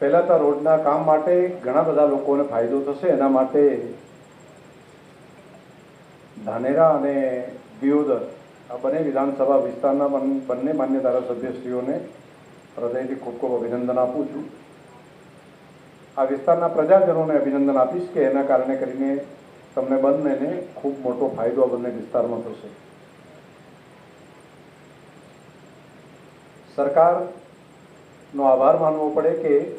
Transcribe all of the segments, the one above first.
ફેલાતા રોડના કામ માટે ઘણા બધા લોકોને ફાયદો થશે. એના માટે ધાનેરા અને દિયોદર આ બંને વિધાનસભા વિસ્તારના બન- બંને માન્ય ધારાસભ્યશ્રીઓને હૃદયથી ખૂબ ખૂબ અભિનંદન આપું છું. આ વિસ્તારના પ્રજાજનોને અભિનંદન આપીશ કે એના કારણે કરીને તમને બંનેને ખૂબ મોટો ફાયદો આ બંને વિસ્તારમાં થશે. સરકારનો આભાર માનવો પડે કે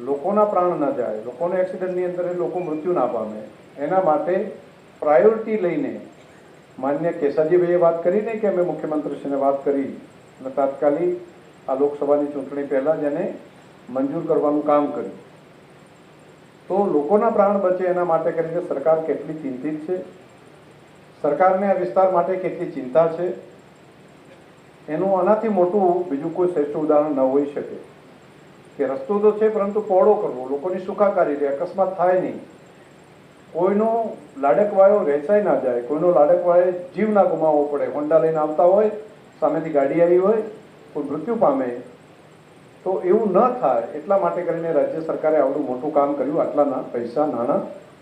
લોકોના પ્રાણ ન જાય. લોકોને એક્સિડન્ટની અંદર લોકો મૃત્યુ ના પામે. એના માટે પ્રાયોરિટી લઈને માન્ય કેસાજીભાઈએ વાત કરી ને કે અમે મુખ્યમંત્રીશ્રીને વાત કરી. અને તાત્કાલિક આ લોકસભાની ચૂંટણી પહેલાં જ એને મંજૂર કરવાનું કામ કર્યું. તો લોકોના પ્રાણ બચે એના માટે કરીને સરકાર કેટલી ચિંતિત છે? સરકારને આ વિસ્તાર માટે કેટલી ચિંતા છે? એનું આનાથી મોટું બીજું કોઈ શ્રેષ્ઠ ઉદાહરણ ન હોઈ શકે. કે રસ્તો તો છે, પરંતુ પહોળો કરવો, લોકોની સુખાકારી રહે, અકસ્માત થાય નહીં. કોઈનો લાડકવાયો વેચાઈ ના જાય, કોઈનો લાડકવાયો જીવ ના ગુમાવવો પડે. હોન્ડા લઈને આવતા હોય, સામેથી ગાડી આવી હોય, કોઈ મૃત્યુ પામે, તો એવું ન થાય. એટલા માટે કરીને રાજ્ય સરકારે આવડું મોટું કામ કર્યું. આટલાના પૈસા, નાણાં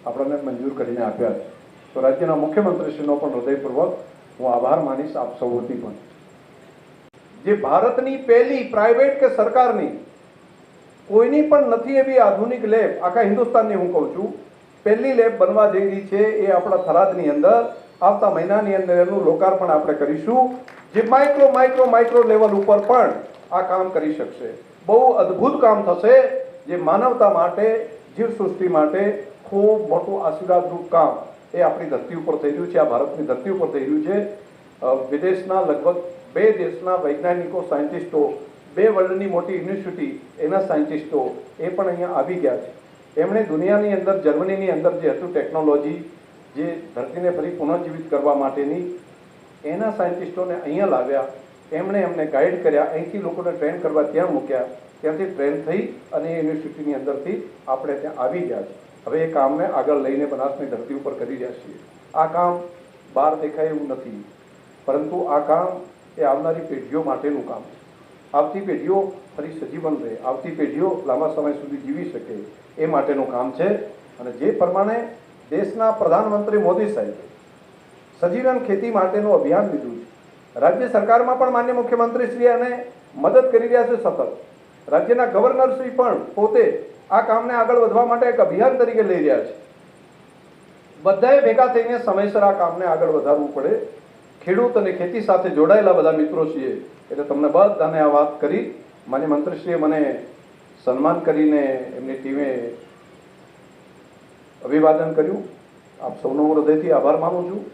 આપણને મંજૂર કરીને આપ્યા છે. તો રાજ્યના મુખ્યમંત્રીશ્રીનો પણ હૃદયપૂર્વક હું આભાર માનીશ, આપ સૌથી પણ. જે ભારતની પહેલી પ્રાઇવેટ કે સરકારની, કોઈની પણ નથી એવી આધુનિક લેબ આખા હિન્દુસ્તાનની હું કહું છું, પહેલી લેબ બનવા જઈ રહી છે એ આપણા થરાદની અંદર, આવતા મહિનાની અંદર એનું લોકાર્પણ આપણે કરીશું, જે માઇક્રો માઇક્રો માઇક્રો લેવલ ઉપર પણ આ કામ કરી શકશે. બહુ અદ્ભુત કામ થશે, જે માનવતા માટે જીવસૃષ્ટિ માટે ખૂબ મોટું આશીર્વાદરૂપ કામ એ આપણી ધરતી ઉપર થઈ રહ્યું છે, આ ભારતની ધરતી ઉપર થઈ રહ્યું છે. વિદેશના લગભગ બે દેશના વૈજ્ઞાનિકો, સાયન્ટિસ્ટો, બે વર્લ્ડની મોટી યુનિવર્સિટી, એના સાયન્ટિસ્ટો, એ પણ અહીંયા આવી ગયા છે. એમણે દુનિયાની અંદર, જર્મનીની અંદર જે હતું ટેકનોલોજી, જે ધરતીને ફરી પુનઃજીવિત કરવા માટેની, એના સાયન્ટિસ્ટોને અહીંયા લાવ્યા. એમણે એમને ગાઈડ કર્યા. અહીંથી લોકોને ટ્રેન કરવા ત્યાં મૂક્યા. ત્યાંથી ટ્રેન થઈ અને એ યુનિવર્સિટીની અંદરથી આપણે ત્યાં આવી ગયા છે હવે એ કામને આગળ લઈને બનાસની ધરતી ઉપર કરી રહ્યા છીએ. આ કામ બહાર દેખાય એવું નથી. પરંતુ આ કામ એ આવનારી પેઢીઓ માટેનું કામ આવતી પેઢીઓ ફરી સજીવન રહે. આવતી પેઢીઓ લાંબા સમય સુધી જીવી શકે એ માટેનું કામ છે. અને જે પ્રમાણે દેશના પ્રધાનમંત્રી મોદી સાહેબે સજીવન ખેતી માટેનું અભિયાન લીધું છે. રાજ્ય સરકારમાં પણ માન્ય મુખ્યમંત્રી શ્રી અને મદદ કરી રહ્યા છે સતત. રાજ્યના ગવર્નર શ્રી પણ પોતે આ કામને આગળ વધવા માટે એક અભિયાન તરીકે લઈ રહ્યા છે. બધાએ ભેગા થઈને સમયસર આ કામને આગળ વધારવું પડે ખેડૂત અને ખેતી સાથે જોડાયેલા બધા મિત્રો છીએ એટલે તમને બધાને આ વાત કરી. માન્ય મંત્રીશ્રીએ મને સન્માન કરીને એમની ટીમે અભિવાદન કર્યું. આપ સૌનો હૃદયથી આભાર માનું છું.